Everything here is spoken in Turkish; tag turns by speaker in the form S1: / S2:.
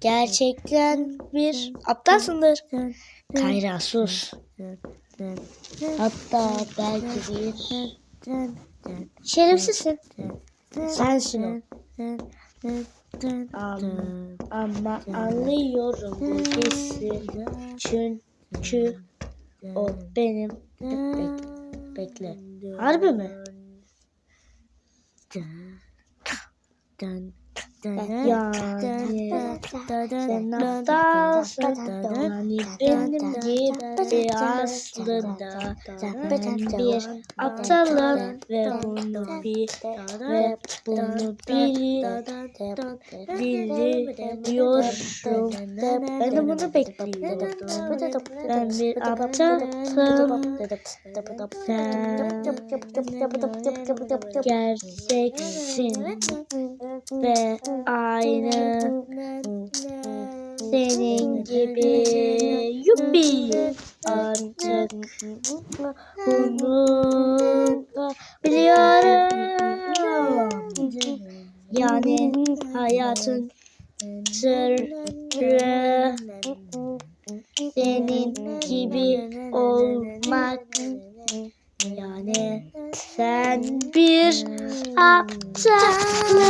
S1: Gerçekten bir aptalsındır. Kayra sus. Hatta belki bir şerefsizsin. Sensin o. Ama, ama anlıyorum bu hissi. Çünkü o benim. Bekle. Bekle. Harbi mi? Aptalsın. Yani benim gibi aslında ben bir aptalım ve bunu bil ve bunu bili biliyorum. Ben de bunu bekliyorum. Ben bir aptalım. Sen gerçeksin ve aynı senin gibi. Yuppi! Artık bunu biliyorum. Yani hayatın sırrı senin gibi olmak yani sen bir aptalsın.